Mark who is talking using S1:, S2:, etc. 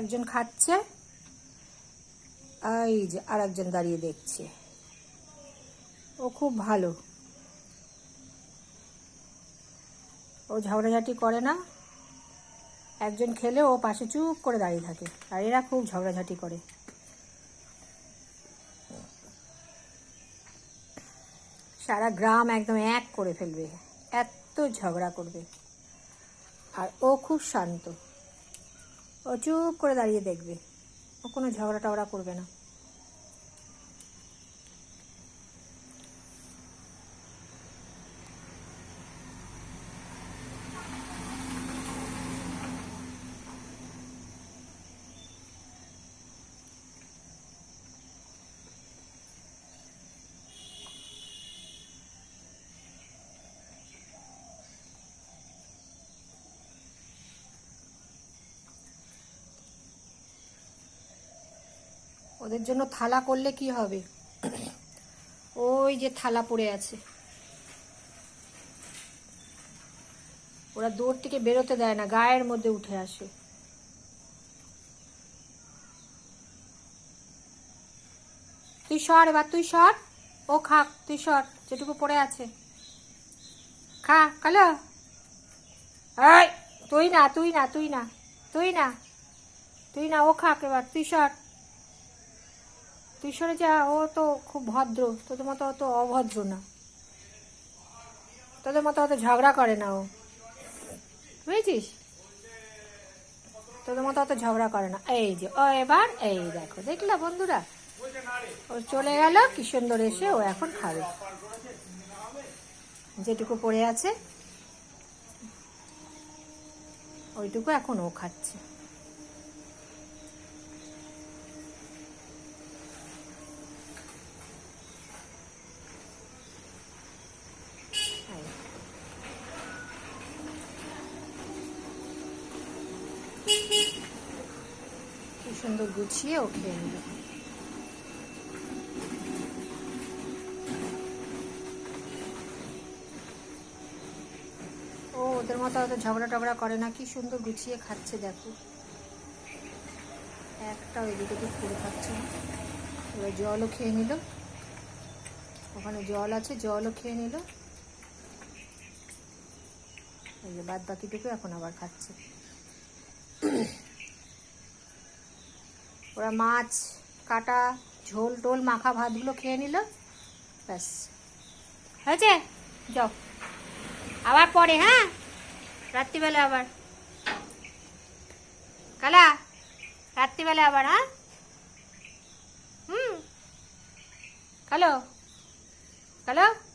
S1: একজন খাচ্ছে, এই যে আর একজন দাঁড়িয়ে দেখছে। ও খুব ভালো। ও ঝগড়াঝাটি করে না। একজন খেলে ও পাশে চুপ করে দাঁড়িয়ে থাকে। আর এরা খুব ঝগড়াঝাটি করে। সারা গ্রাম একদম এক করে ফেলবে। এত ঝগড়া করবে। আর ও খুব শান্ত। ও চুপ করে দাঁড়িয়ে দেখবে। ও কোনো ঝগড়া টগড়া করবে না। ওদের জন্য থালা করলে কি হবে? ওই যে থালা পড়ে আছে। ওরা দৌড় থেকে বেরোতে দেয় না, গায়ের মধ্যে উঠে আসে। তুই সর এবার, তুই সর। ও খা তুই সর, যেটুকু পড়ে আছে। খা, কালো। তুই না তুই না তুই না তুই না তুই না, ও খাক এবার, তুই সর। তুই সরে যা, ও তো খুব ভদ্র। তোদের মতো অত অভদ্র না। তোদের মতো অত ঝগড়া করে না ও। বুঝেছিস? তোদের মতো অত ঝগড়া করে না। এই যে, ও এবার, এই দেখো, দেখলা বন্ধুরা? ও চলে গেল কি সুন্দর এসে ও এখন খাবে। যেটুকু পড়ে আছে, ওইটুকু এখন ও খাচ্ছে। সুন্দর গুছিয়ে ও খেয়ে নিল ও, ওদের মতো অত ঝগড়া টগড়া করে না, কি সুন্দর গুছিয়ে খাচ্ছে, দেখো। একটা ওইদিকে তো করে খাচ্ছে এবার জলও খেয়ে নিল। ওখানে জল আছে, জলও খেয়ে নিল। এই যে বাদ বাকিটুকু এখন আবার খাচ্ছে। ওরা মাছ, কাটা, ঝোল টোল, মাখা ভাতগুলো খেয়ে নিল, ব্যাস। হয়েছে? যাও। আবার পরে হ্যাঁ? রাত্রিবেলা আবার। কালা, রাত্রিবেলা আবার হ্যাঁ? হুম। কালো? কালো?